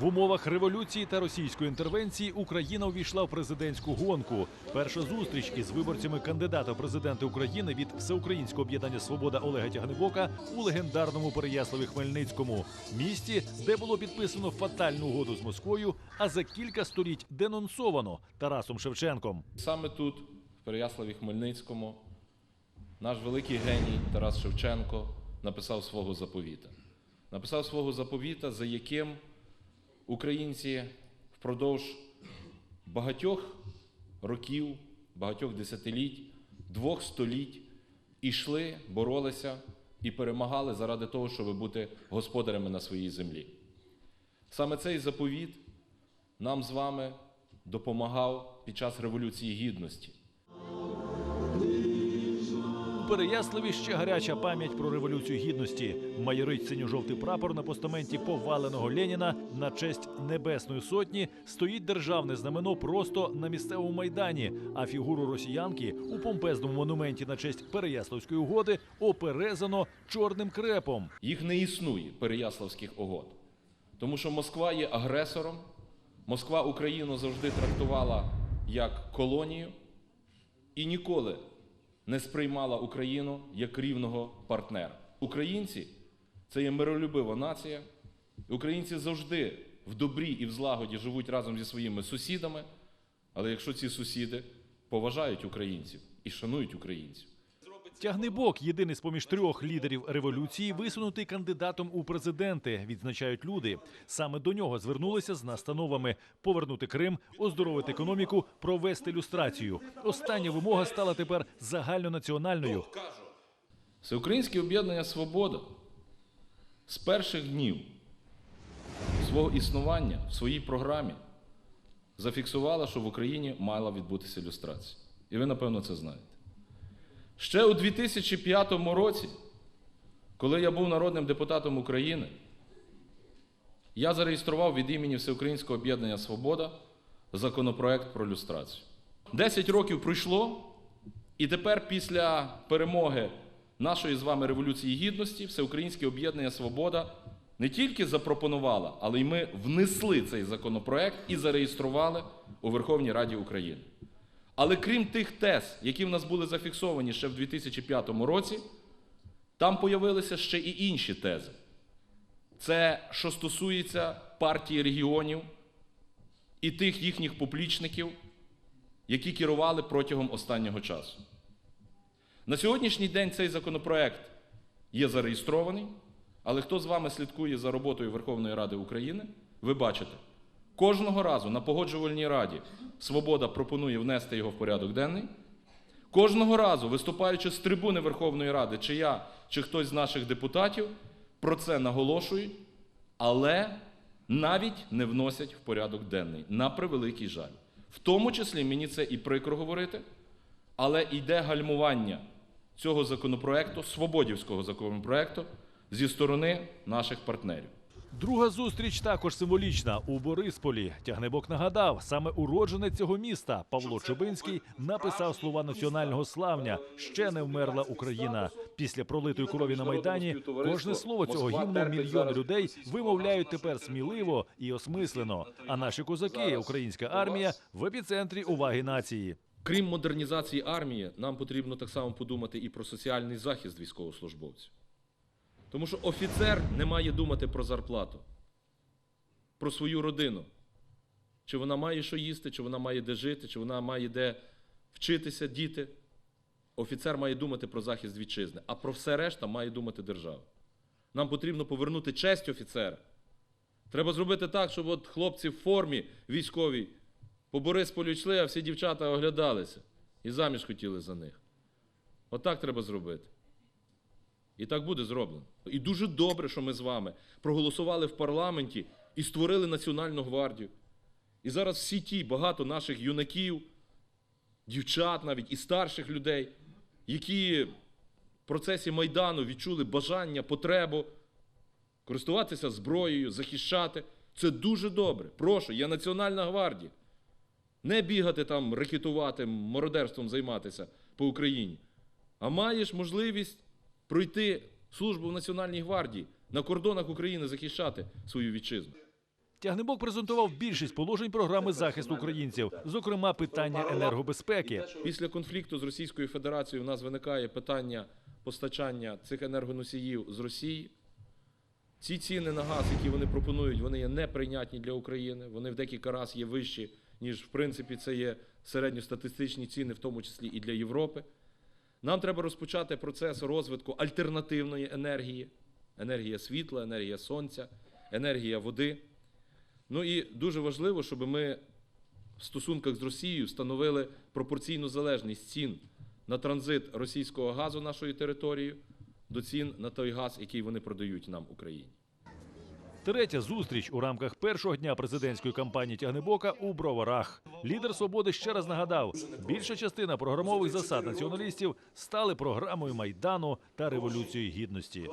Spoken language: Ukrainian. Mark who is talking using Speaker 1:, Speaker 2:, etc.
Speaker 1: В умовах революції та російської інтервенції Україна увійшла в президентську гонку. Перша зустріч із виборцями кандидата в президенти України від Всеукраїнського об'єднання Свобода Олега Тягнебока у легендарному Переяславі Хмельницькому місті, де було підписано фатальну угоду з Москвою, а за кілька століть денонсовано Тарасом Шевченком.
Speaker 2: Саме тут, в Переяславі Хмельницькому, наш великий геній Тарас Шевченко написав свого заповіта. Написав свого заповіта, за яким українці впродовж багатьох років, багатьох десятиліть, двох століть ішли, боролися і перемагали заради того, щоб бути господарями на своїй землі. Саме цей заповіт нам з вами допомагав під час Революції Гідності.
Speaker 1: Переяславі ще гаряча пам'ять про революцію гідності. Майорить синьо-жовтий прапор на постаменті поваленого Леніна на честь Небесної сотні стоїть державне знамено просто на місцевому майдані. А фігуру росіянки у помпезному монументі на честь Переяславської угоди оперезано чорним крепом.
Speaker 2: Їх не існує переяславських угод. Тому що Москва є агресором, Москва Україну завжди трактувала як колонію і ніколи не сприймала Україну як рівного партнера. Українці це є миролюбива нація. Українці завжди в добрі і в злагоді живуть разом зі своїми сусідами. Але якщо ці сусіди поважають українців і шанують українців,
Speaker 1: Тягнебок, єдиний з поміж трьох лідерів революції, висунутий кандидатом у президенти, відзначають люди. Саме до нього звернулися з настановами повернути Крим, оздоровити економіку, провести люстрацію. Остання вимога стала тепер загальнонаціональною.
Speaker 2: Всеукраїнське об'єднання Свобода з перших днів свого існування в своїй програмі зафіксувала, що в Україні мала відбутися люстрація. І ви, напевно, це знаєте. Ще у 2005 році, коли я був народним депутатом України, я зареєстрував від імені Всеукраїнського об'єднання Свобода законопроект про люстрацію. Десять років пройшло, і тепер, після перемоги нашої з вами Революції Гідності, Всеукраїнське об'єднання Свобода не тільки запропонувала, але й ми внесли цей законопроект і зареєстрували у Верховній Раді України. Але крім тих тез, які в нас були зафіксовані ще в 2005 році, там появилися ще і інші тези. Це що стосується партії регіонів і тих їхніх поплічників, які керували протягом останнього часу. На сьогоднішній день цей законопроект є зареєстрований, але хто з вами слідкує за роботою Верховної Ради України, ви бачите, кожного разу на погоджувальній раді Свобода пропонує внести його в порядок денний. Кожного разу, виступаючи з трибуни Верховної Ради, чи я, чи хтось з наших депутатів, про це наголошують, але навіть не вносять в порядок денний. На превеликий жаль. В тому числі мені це і прикро говорити, але йде гальмування цього законопроекту, свободівського законопроекту, зі сторони наших партнерів.
Speaker 1: Друга зустріч також символічна у Борисполі. Тягнебок нагадав, саме уродженець цього міста Павло Чубинський написав слова національного славня Ще не вмерла Україна. Після пролитої крові на майдані кожне слово цього гімну мільйони людей вимовляють тепер сміливо і осмислено. А наші козаки, українська армія, в епіцентрі уваги нації.
Speaker 2: Крім модернізації армії, нам потрібно так само подумати і про соціальний захист військовослужбовців. Тому що офіцер не має думати про зарплату, про свою родину. Чи вона має що їсти, чи вона має де жити, чи вона має де вчитися, діти. Офіцер має думати про захист вітчизни, а про все решта має думати держава. Нам потрібно повернути честь офіцера. Треба зробити так, щоб от хлопці в формі військовій по Борисполю йшли, а всі дівчата оглядалися і заміж хотіли за них. Отак треба зробити. І так буде зроблено. І дуже добре, що ми з вами проголосували в парламенті і створили Національну гвардію. І зараз всі ті багато наших юнаків, дівчат навіть і старших людей, які в процесі Майдану відчули бажання, потребу користуватися зброєю, захищати. Це дуже добре. Прошу, є Національна гвардія. Не бігати там, ракетувати, мародерством займатися по Україні. А маєш можливість пройти службу в Національній гвардії на кордонах України захищати свою вітчизну.
Speaker 1: Тягнебок презентував більшість положень програми захисту українців, зокрема питання енергобезпеки.
Speaker 2: Після конфлікту з Російською Федерацією у нас виникає питання постачання цих енергоносіїв з Росії. Ці ціни на газ, які вони пропонують, вони є неприйнятні для України. Вони в декілька разів є вищі, ніж в принципі це є середньостатистичні ціни, в тому числі і для Європи. Нам треба розпочати процес розвитку альтернативної енергії: енергія світла, енергія сонця, енергія води. Ну і дуже важливо, щоб ми в стосунках з Росією встановили пропорційну залежність цін на транзит російського газу нашою територією до цін на той газ, який вони продають нам Україні.
Speaker 1: Третя зустріч у рамках першого дня президентської кампанії Тягнебока у Броварах. Лідер свободи ще раз нагадав: більша частина програмових засад націоналістів стали програмою майдану та революцією гідності.